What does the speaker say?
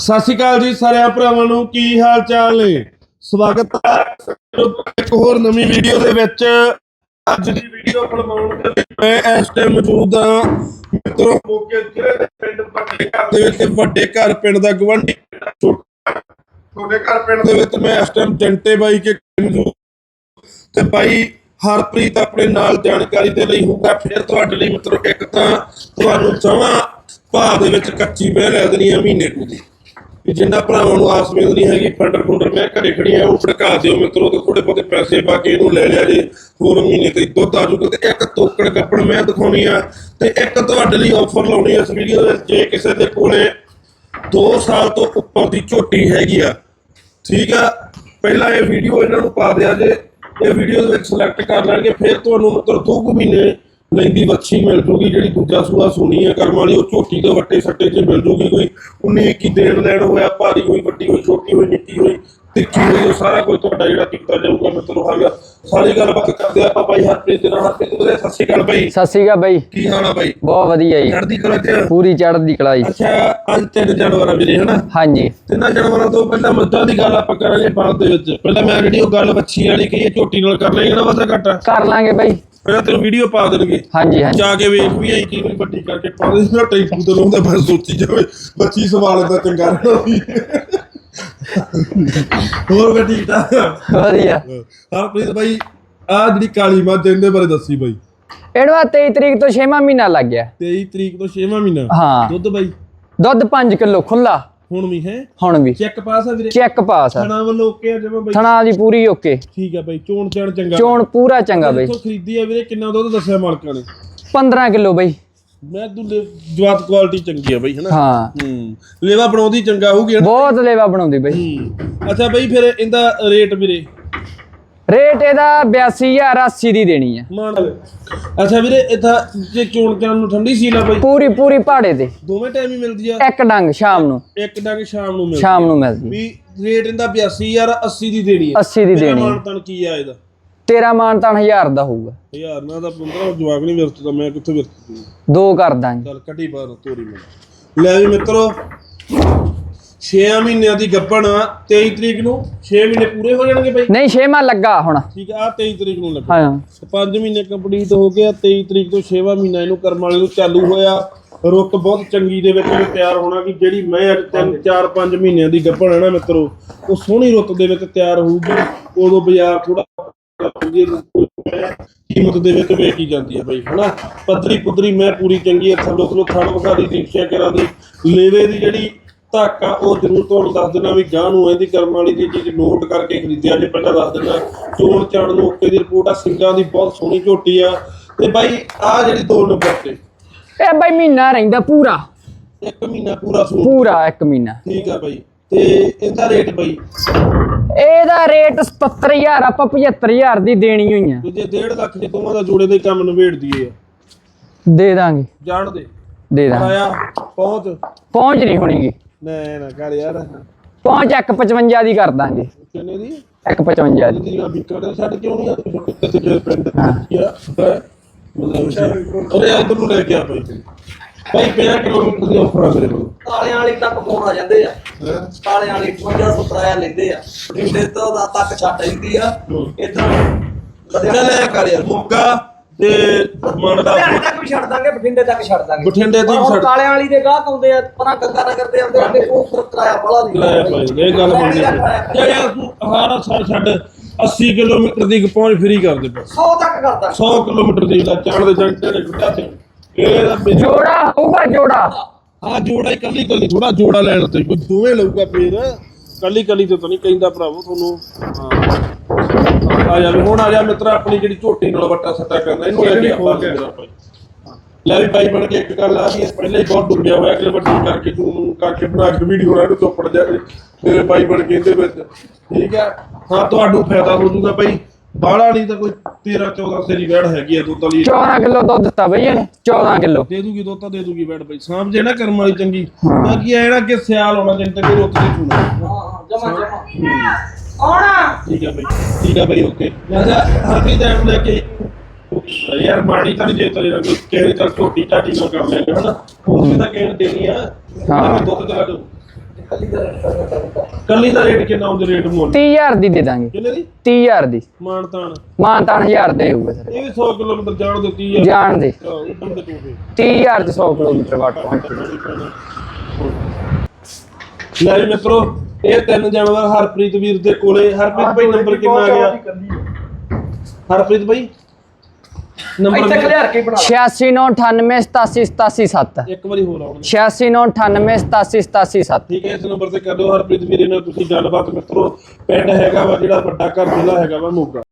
ਸਤਿ ਸ਼੍ਰੀ ਅਕਾਲ ਜੀ ਸਾਰਿਆਂ ਭਰਾਵਾਂ ਨੂੰ, ਕੀ ਹਾਲ ਚਾਲ ਨੇ? ਸਵਾਗਤ ਹੈ ਇੱਕ ਹੋਰ ਨਵੀਂ ਵੀਡੀਓ ਦੇ ਵਿੱਚ। ਅੱਜ ਦੀ ਵੀਡੀਓ ਬਣਾਉਣ ਦੇ ਮੈਂ ਇਸ ਟਾਈਮ ਮੌਜੂਦ ਹਾਂ। ਮਿੱਤਰੋ, ਮੋਕੇ ਜ਼ਿਲ੍ਹੇ ਦੇ ਪਿੰਡ ਵੱਡੇ ਘਰ ਦੇ ਵਿੱਚ, ਵੱਡੇ ਘਰ ਪਿੰਡ ਦਾ ਗਵੰਡੀ ਤੁਹਾਡੇ ਘਰ ਪਿੰਡ ਦੇ ਵਿੱਚ ਮੈਂ ਇਸ ਟਾਈਮ ਜੰਟੇ ਬਾਈ ਕੇ ਮੌਜੂਦ ਤੇ ਬਾਈ ਹਰਪ੍ਰੀਤ ਆਪਣੇ ਨਾਲ ਜਾਣਕਾਰੀ ਦੇ ਲਈ ਹੋਊਗਾ ਫਿਰ ਤੁਹਾਡੇ ਲਈ ਮਿੱਤਰੋ ਇੱਕ ਤਾਂ ਤੁਹਾਨੂੰ ਜਮਾਂ ਭਾਅ ਦੇ ਵਿੱਚ ਕੱਚੀ ਬਹਿ ਲੈ ਦੇਣੀ ਆ ਮਹੀਨੇ ਕੁ ਦੀ। ਵੀ ਜਿੰਨਾ ਭਰਾਵਾਂ ਨੂੰ ਆਸ ਮਿਲਦੀ ਹੈਗੀ, ਫੰਡਰ ਫੁੰਡਰ, ਮੈਂ ਘਰੇ ਖੜੀ ਆ, ਉਹ ਭੜਕਾ ਦਿਓ ਮਿੱਤਰੋ ਤੇ ਥੋੜੇ ਬਹੁਤੇ ਪੈਸੇ ਪਾ ਕੇ ਇਹਨੂੰ ਲੈ ਲਿਆ ਜੇ, ਹੋਰ ਮਹੀਨੇ ਤੇ ਦੁੱਧ ਆ ਜੂਗਾ ਤੇ ਇੱਕ ਤੋਕੜ ਕੱਪੜ ਮੈਂ ਦਿਖਾਉਣੀ ਆ ਤੇ ਇੱਕ ਤੁਹਾਡੇ ਲਈ ਆਫਰ ਲਾਉਣੀ ਆ ਇਸ ਵੀਡੀਓ ਦੇ ਜੇ ਕਿਸੇ ਦੇ ਕੋਲੇ 2 ਸਾਲ ਤੋਂ ਉੱਪਰ ਦੀ ਝੋਟੀ ਹੈਗੀ ਆ, ਠੀਕ ਆ, ਪਹਿਲਾਂ ਇਹ ਵੀਡੀਓ ਇਹਨਾਂ ਨੂੰ ਪਾ ਦਿਆ ਜੇ, ਇਹ ਵੀਡੀਓ ਦੇ ਵਿੱਚ ਸਿਲੈਕਟ ਕਰ ਲੈਣਗੇ, ਫਿਰ ਤੁਹਾਨੂੰ ਮਤਲਬ ਦੋ ਕੁ ਮਹੀਨੇ ਲੈਂਦੀ ਬੱਚੀ ਮਿਲ ਜੂਗੀ ਜਿਹੜੀ ਦੂਜਾ ਸੂਆ ਸੁਣੀ ਹੈ ਕਰਮ ਵਾਲੀ ਉਹ ਝੋਟੀ ਦੇ ਵੱਟੇ ਸੱਟੇ 'ਚ ਮਿਲ ਜੂਗੀ ਕੋਈ। ਉਹਨੇ ਕੀ ਦੇਣ ਲੈਣ ਹੋਇਆ ਭਾਰੀ ਹੋਈ ਵੱਡੀ ਹੋਈ ਛੋਟੀ ਹੋਈ ਨਿੱਕੀ ਹੋਈ ਤਿੱਖੀ ਹੋਈ ਉਹ ਸਾਰਾ ਕੁਝ ਤੁਹਾਡਾ ਜਿਹੜਾ ਕੀਤਾ ਜਾਊਗਾ ਮਿੱਤਰੋ ਹਾਗਾ ਸਾਰੀ ਗੱਲਬਾਤ ਕਰਦੇ ਆਪਾਂ ਭਾਈ ਹਰਪ੍ਰੀਤ ਦੇ ਨਾਲ ਹਰਪ੍ਰੀਤ ਵੀਰੇ ਸਤਿ ਸ਼੍ਰੀ ਅਕਾਲ ਭਾਈ ਸਤਿ ਸ਼੍ਰੀ ਅਕਾਲ ਬਾਈ। ਕੀ ਹਾਲ ਆ ਭਾਈ ਬਹੁਤ ਵਧੀਆ ਜੀ। ਚੜ੍ਹਦੀ ਕਲਾ 'ਚ? ਪੂਰੀ ਚੜ੍ਹਦੀ ਕਲਾ ਜੀ। ਅੱਛਾ ਅੱਜ ਤਿੰਨ ਜਾਨਵਰਾਂ ਵੀਰੇ ਹਨਾ? ਹਾਂਜੀ। ਤਿੰਨਾਂ ਜਾਨਵਰਾਂ ਤੋਂ ਪਹਿਲਾਂ ਮੱਝਾਂ ਦੀ ਗੱਲ ਆਪਾਂ ਕਰਾਂਗੇ ਬਾਅਦ ਦੇ ਵਿੱਚ। ਪਹਿਲਾਂ ਮੈਂ ਜਿਹੜੀ ਉਹ ਗੱਲ ਵੱਛੀ ਵਾਲੀ ਕਹੀ ਝੋਟੀ ਨਾਲ ਕਰ ਲਈ ਨਾ ਵਾਦਾ ਘਾਟਾ? ਕਰ ਲਾਂਗੇ ਬਾਈ। ਪਹਿਲਾਂ ਤੈਨੂੰ ਵੀਡੀਓ ਪਾ ਦੇਣਗੇ। ਹਾਂਜੀ ਹਾਂਜੀ। ਜਾ ਕੇ ਵੇਖ ਵੀ ਆਈ ਕੀ ਵੱਡੀ ਕਰਕੇ ਪਾ ਦੇ। ਨਾ ਟੈਂਪੂ ਤੇ ਲਾਉਂਦਾ ਬਸ ਸੋਚੀ ਜਾਵੇ ਬੱਚੀ ਸਵਾਲ ਦਾ ਚੰਗਾ ਰਹਿਣਾ ਹੋਰ ਬੇਟੀ ਠੀਕ ਵਧੀਆ। ਹਰਪ੍ਰੀਤ ਭਾਈ ਆ ਜਿਹੜੀ ਕਾਲੀ ਮੱਝ ਇਹਦੇ ਬਾਰੇ ਦੱਸੀ ਬਾਈ। ਇਹਨੂੰ ਆਹ 23 ਤਰੀਕ ਤੋਂ 6ਵਾਂ ਮਹੀਨਾ ਲੱਗ ਗਿਆ। 23 ਤਰੀਕ ਤੋਂ 6ਵਾਂ ਮਹੀਨਾ। ਹਾਂ। ਦੁੱਧ ਬਾਈ? ਦੁੱਧ 5 ਕਿਲੋ ਖੁੱਲਾ ਹੁਣ ਵੀ ਹੈ? ਹੁਣ ਵੀ। ਚੈੱਕ ਪਾਸ ਆ ਵੀਰੇ? ਚੈੱਕ ਪਾਸ ਆ। ਥਣਾ ਵੱਲੋਂ ਓਕੇ ਆ ਜਿਵੇਂ ਬਾਈ ਥਣਾ ਦੀ ਪੂਰੀ ਓਕੇ। ਠੀਕ ਆ ਬਾਈ ਚੋਣ ਚਣ ਚੰਗਾ। ਚੋਣ ਪੂਰਾ ਚੰਗਾ ਬਾਈ। ਇੱਥੋਂ ਖਰੀਦੀ ਆ ਵੀਰੇ ਕਿੰਨਾ ਦੁੱਧ ਦੱਸਿਆ ਮਾਲਕਾਂ ਨੇ? 15 ਕਿਲੋ ਬਾਈ। ਮੈਂ ਦੁੱਲੇ ਜਵਾਤ ਕੁਆਲਿਟੀ ਚੰਗੀ ਆ ਬਾਈ ਹਨਾ? ਹਾਂ। ਹੂੰ। ਲੇਵਾ ਬਣਾਉਂਦੀ ਚੰਗਾ ਹੋਊਗੀ ਬਹੁਤ ਲੇਵਾ ਬਣਾਉਂਦੀ ਬਾਈ। ਅੱਛਾ ਬਾਈ ਫਿਰ ਇਹਦਾ ਰੇਟ ਵੀਰੇ? ਰੇਟ ਇਹਦਾ 82000 80 ਦੀ ਦੇਣੀ ਆ ਮਾਨ ਅੱਛਾ ਵੀਰੇ ਇਥਾ ਜੇ ਚੋਣ ਚਾਣ ਨੂੰ ਠੰਡੀ ਸੀਲ ਆ ਬਾਈ। ਪੂਰੀ ਪੂਰੀ ਪਹਾੜੇ ਤੇ। ਦੋਵੇਂ ਟਾਈਮ ਹੀ ਮਿਲਦੀ ਆ। ਇੱਕ ਡੰਗ ਸ਼ਾਮ ਨੂੰ। ਇੱਕ ਡੰਗ ਸ਼ਾਮ ਨੂੰ ਮਿਲਦੀ ਸ਼ਾਮ ਨੂੰ ਮਿਲਦੀ ਵੀ ਰੇਟ ਇਹਦਾ 82000 80 ਦੀ ਦੇਣੀ ਆ। 80 ਦੀ ਦੇਣੀ। ਮਾਨਤਨ ਕੀ ਆ ਇਹਦਾ? ਤੇਰਾ ਮਾਨਤਾਨ 1000 ਦਾ ਹੋਊਗਾ। ਹਜ਼ਾਰ ਨਾ ਦਾ 15 ਜਵਾਕ ਨਹੀਂ ਵਰਤਦਾ ਮੈਂ ਕਿੱਥੋਂ ਵਰਤਦਾ ਦੋ ਕਰ ਦਾਂਗੇ। ਚੱਲ ਕੱਢੀ ਬਾਹਰ ਤੋਰੀ ਮੈਂ ਲੈ ਵੀ ਮਿੱਤਰੋ 6 ਮਹੀਨਿਆਂ ਦੀ ਗੱਭਣ ਆ 23 ਤਰੀਕ ਨੂੰ 6 ਮਹੀਨੇ ਪੂਰੇ ਹੋ ਜਾਣਗੇ ਬਾਈ? ਨਹੀਂ ਛੇਵਾਂ ਲੱਗਾ ਹੁਣ। ਠੀਕ ਆ 23 ਤਰੀਕ ਨੂੰ ਲੱਗਾ। ਹਾਂ। 5 ਮਹੀਨੇ ਕੰਪਲੀਟ ਹੋ ਗਿਆ 23 ਤਰੀਕ ਤੋਂ 6ਵਾਂ ਮਹੀਨਾ ਇਹਨੂੰ ਕਰਮ ਵਾਲੇ ਨੂੰ ਚਾਲੂ ਹੋਇਆ। ਰੁੱਤ ਬਹੁਤ ਚੰਗੀ ਦੇ ਵਿੱਚ ਤਿਆਰ ਹੋਣਾ ਕਿ ਜਿਹੜੀ ਮੈਂ ਅੱਜ 3 4 5 ਮਹੀਨਿਆਂ ਦੀ ਗੱਭਣ ਹੈ ਨਾ ਮਿੱਤਰੋ ਉਹ ਸੋਹਣੀ ਰੁੱਤ ਦੇ ਵਿੱਚ ਤਿਆਰ ਹੋਊਗੀ। ਉਦੋਂ ਬਾਜ਼ਾਰ ਥੋੜਾ ਕੀਮਤ ਦੇ ਵਿੱਚ ਵੇਚੀ ਜਾਂਦੀ ਹੈ ਬਈ ਹਨਾ? ਪੱਧਰੀ ਪੁੱਧਰੀ ਮੈਂ ਪੂਰੀ ਚੰਗੀ ਹੈ ਥੱਲੋਂ ਥੱਲੋਂ ਥਣ ਵਿਖਾ ਦੀ ਦੀਪਸ਼ਾ ਕਰਾਂ ਦੀ ਲੇਵੇ ਦੀ ਜਿਹੜੀ ਧਾਕ ਉਹ ਜ਼ਰੂਰ ਤੁਹਾਨੂੰ ਦੱਸ ਦੇਣਾ ਵੀ ਗਾਂ ਨੂੰ ਇਹਦੀ ਕਰਮ ਵਾਲੀ ਦੀ ਚੀਜ਼ ਨੋਟ ਕਰਕੇ ਖਰੀਦਿਆ ਜੇ ਪਹਿਲਾਂ ਦੱਸ ਦੇਣਾ ਚੋਣ ਚਾਣ ਨੂੰ ਓਕੇ ਦੀ ਰਿਪੋਰਟ ਆ ਸਿੰਘਾਂ ਦੀ ਬਹੁਤ ਸੋਹਣੀ ਝੋਟੀ ਆ। ਤੇ ਬਾਈ ਆ ਜਿਹੜੀ ਦੋ ਨੰਬਰ ਤੇ। ਇਹ ਬਾਈ ਮਹੀਨਾ ਰਹਿੰਦਾ ਪੂਰਾ। ਇੱਕ ਮਹੀਨਾ ਪੂਰਾ ਸੂਣ ਪੂਰਾ ਇੱਕ ਮਹੀਨਾ। ਠੀਕ ਆ ਬਾਈ। ਤੇ ਇਹਦਾ ਰੇਟ ਬਾਈ? ਇਹਦਾ ਰੇਟ 77000 ਆਪਾਂ 75000 ਦੀ ਦੇਣੀ ਹੋਈ ਆ। ਜੇ 1.5 ਲੱਖ ਦੇ ਦੋਵਾਂ ਦਾ ਜੋੜੇ ਦੇ ਕੰਮ ਨਿਬੇੜ ਦਈਏ। ਦੇ ਦਾਂਗੇ। ਜਾਣ ਦੇ। ਦੇ ਦਾਂਗੇ। ਆਇਆ ਪਹੁੰਚ। ਪਹੁੰਚ ਨਹੀਂ ਹੋਣੀਗੀ। ਨਾ ਨਾ ਕਰ ਯਾਰ। ਪਹੁੰਚ 155 ਦੀ ਕਰ ਦਾਂਗੇ। ਕਿੰਨੇ ਦੀ? 155 ਦੀ। ਦੀ ਬਿਕਰ ਛੱਡ ਕਿਉਂ ਨਹੀਂ ਆ ਤੇ ਤੇ ਪਿੰਡ। ਆ ਮਤਲਬ ਅਰੇ ਇਧਰ ਨੂੰ ਲੈ ਕੇ ਆ ਭਾਈ ਭਾਈ 50 ਕਿਲੋਮੀਟਰ ਦੀ ਆਫਰ ਆ ਮੇਰੇ ਕੋਲ। ਕਾਲਿਆਂ ਵਾਲੀ ਤੱਕ ਫੋਨ ਆ ਜਾਂਦੇ ਆ। ਕਾਲਿਆਂ ਵਾਲੀ 50 ਸਤਰਾਇਆ ਲੈਂਦੇ ਆ। ਬਠਿੰਡੇ ਤੋਂ ਦਾ ਤੱਕ ਛੱਡ ਜਾਂਦੀ ਆ ਇਧਰ ਇਹਨਾਂ ਲੈ ਕਰ ਯਾਰ। ਮੋਗਾ ਤੇ ਮੰਨਦਾ ਲੁਧਿਆਣੇ ਤੱਕ ਵੀ ਛੱਡ ਦਾਂਗੇ ਬਠਿੰਡੇ ਤੱਕ ਛੱਡ ਦਾਂਗੇ। ਬਠਿੰਡੇ ਤੋਂ ਵੀ ਛੱਡ- ਕਾਲਿਆਂ ਵਾਲੀ ਦੇ ਗਾਹਕ ਆਉਂਦੇ ਆ ਪਰਾਂ ਗੰਗਾ ਨਗਰ ਦੇ ਆਉਂਦੇ ਆ ਤੇ ਉਹ ਫਿਰ ਕਿਰਾਇਆ ਬੜਾ ਨਹੀਂ ਲੈ ਭਾਈ ਇਹ ਗੱਲ ਬਣ ਗਈ ਜੇ ਤੂੰ ਹਾਰਾ ਸਾਲ ਛੱਡ 80 ਕਿਲੋਮੀਟਰ ਦੀ ਪਹੁੰਚ ਫ੍ਰੀ ਕਰ ਦੇ ਬਸ 100 ਤੱਕ ਕਰਦਾ। 100 ਕਿਲੋਮੀਟਰ ਦੀ ਦਾ ਚੜ੍ਹ ਦੇ ਜੰਟੇ ਦੇ ਗੁੱਡਾ ਤੇ ਇਹਦਾ ਬਿਜ- ਜੋੜਾ ਹੋਊਗਾ ਜੋੜਾ। ਹਾਂ ਜੋੜਾ ਹੀ ਕੱਲੀ ਕੱਲੀ ਥੋੜਾ ਜੋੜਾ ਲੈਣ ਤੇ ਕੋਈ ਦੋਵੇਂ ਲਊਗਾ ਫੇਰ। ਕੱਲੀ ਕੱਲੀ ਤੇ ਤਾਂ ਨਹੀਂ ਕਹਿੰਦਾ ਭਰਾਵੋ ਤੁਹਾਨੂੰ। ਆ ਜਾ ਵੀ ਹੁਣ ਆ ਜਾ ਮਿੱਤਰ ਆਪਣੀ ਜਿਹੜੀ ਝੋਟੀ ਨਾਲ ਵੱਟਾ ਸੱਟਾ ਕਰਨਾ ਇਹਨੂੰ ਲੈ ਕੇ ਆਪਾਂ। ਲੈ ਵੀ ਬਾਈ ਬਣ ਕੇ ਇੱਕ ਗੱਲ ਆ ਵੀ ਪਹਿਲੇ ਹੀ ਬਹੁਤ ਡੁੱਬਿਆ ਹੋਇਆ ਕਿ ਵੱਡੀ ਕਰਕੇ ਤੂੰ ਕਰਕੇ ਬਣਾ ਕੇ ਵੀਡੀਓ ਨਾਲ ਚੁੱਪੜ ਜਾਵੇ ਮੇਰੇ ਬਾਈ ਬਣ ਕੇ ਇਹਦੇ ਵਿੱਚ। ਠੀਕ ਆ? ਹਾਂ ਤੁਹਾਨੂੰ ਫਾਇਦਾ ਹੋ ਜਾਊਗਾ ਬਾਈ। ਬਾਹਲਾ ਨਹੀਂ ਤਾਂ ਕੋਈ 13 14 ਸੇਰੀ ਵੈੜ ਹੈਗੀ ਆ ਦੁੱਧ ਵਾਲੀ 14 ਕਿਲੋ ਦੁੱਧ ਦਿੱਤਾ ਬਈ ਇਹਨੇ 14 ਕਿਲੋ। ਦੇ ਦੂਗੀ ਦੁੱਧ ਤਾਂ ਦੇ ਦੂਗੀ ਵੈੜ ਬਾਈ। ਸਾਂਭ ਜੇ ਨਾ ਕਰਮ ਵਾਲੀ ਚੰਗੀ। ਬਾਕੀ ਐ ਨਾ ਕਿ ਸਿਆਲ ਆਉਣਾ ਜਿੰਨ ਤੱਕ ਰੁੱਤ ਨਹੀਂ ਚੁਣਾ ਹਾਂ ਜਮਾ ਜਮਾ। ਆਉਣਾ। ਠੀਕ ਆ ਬਾਈ ਠੀਕ ਆ ਬਾਈ ਓਕੇ। ਰਾਜਾ ਹਰ ਕੀ ਟਾਈਮ ਲੈ ਕੇ। ਯਾਰ ਮਾੜੀ ਤਾਂ ਨੀ ਜੇ ਤੇਰੇ ਨਾਲ ਕੋਈ ਕਿਹੜੀ ਤਾਂ ਛੋਟੀ ਟਾਟੀ ਨਾਲ ਕਰ ਲੈਂਦੇ ਹਨਾ? ਉਹ ਤਾਂ ਕਹਿਣ ਦੇਣੀ ਆ। ਹਾਂ। ਦੁੱਧ ਚਲਾ ਦੋ ਕੱਲੀ ਦਾ ਰੇਟ ਕਿੰਨਾ ਹੁੰਦੇ ਰੇਟ ਮੁੱਲ? 30000 ਦੀ ਦੇ ਦਾਂਗੇ। ਕਿੰਨੇ ਦੀ? 30000 ਦੀ। ਮਾਨਤਾਨ ਮਾਨਤਾਨ 1000 ਦੇ ਹੋਊਗਾ ਸਰ। ਇਹ ਵੀ 100 ਕਿਲੋਮੀਟਰ ਜਾਣ ਦਿੱਤੀ ਆ ਜਾਣ ਦੇ। ਉਦੋਂ ਦੇ ਟੂਟੇ 30000 ਚ 100 ਕਿਲੋਮੀਟਰ ਵਾਟ ਪਹੁੰਚ ਲੈ ਮਿੱਤਰੋ ਇਹ ਤਿੰਨ ਜਾਨਵਰ ਹਰਪ੍ਰੀਤ ਵੀਰ ਦੇ ਕੋਲੇ। ਹਰਪ੍ਰੀਤ ਭਾਈ ਨੰਬਰ ਕਿੰਨਾ ਆ ਗਿਆ? ਹਰਪ੍ਰੀਤ ਭਾਈ ਨੰਬਰ ਇੱਥੇ ਕਲਿਆਰ ਕੇ ਬਣਾ 86988877 ਇੱਕ ਵਾਰੀ ਹੋਰ ਆਉਣ 86988877 ਠੀਕ ਹੈ ਇਸ ਨੰਬਰ ਤੇ ਕਰ ਦਿਓ ਹਰਪ੍ਰੀਤ ਵੀਰੇ ਨਾਲ ਤੁਸੀਂ ਗੱਲਬਾਤ ਮਿੱਤਰੋ ਪਿੰਡ ਹੈਗਾ ਵਾ ਜਿਹੜਾ ਵੱਡਾ ਘਰ ਜ਼ਿਲ੍ਹਾ ਹੈਗਾ ਵਾ ਮੋਗਾ।